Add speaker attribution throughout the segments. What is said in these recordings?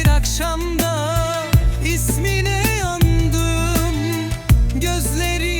Speaker 1: bir akşamda ismine yandım. Gözleri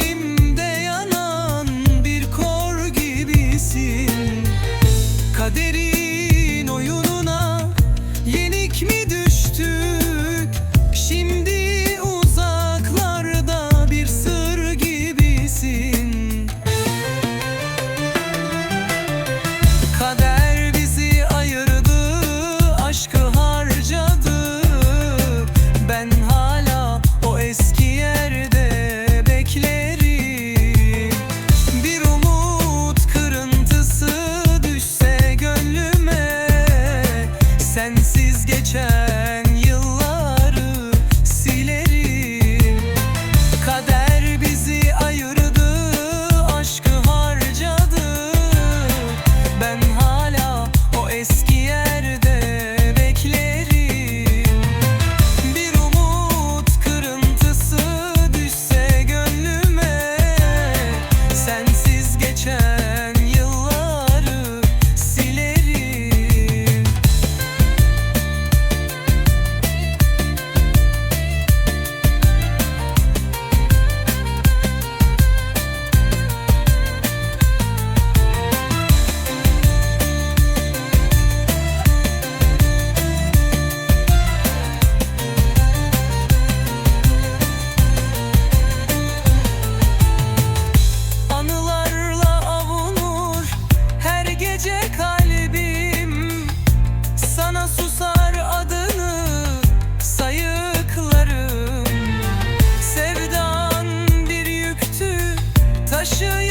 Speaker 1: sure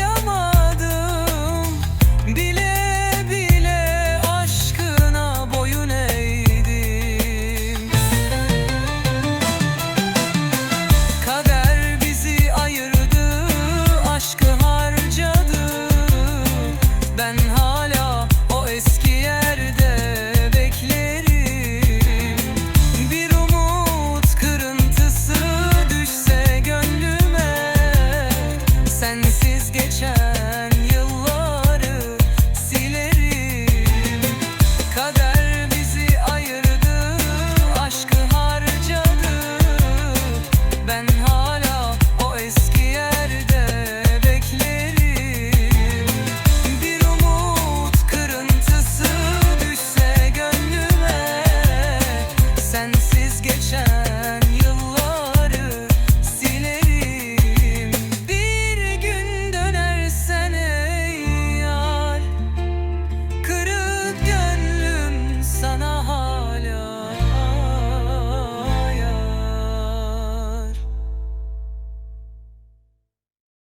Speaker 1: sensiz geçen yılları silerim. Kader bizi ayırdı, aşkı harcadı. Ben hala o eski yerde beklerim. Bir umut kırıntısı düşse gönlüme Sensiz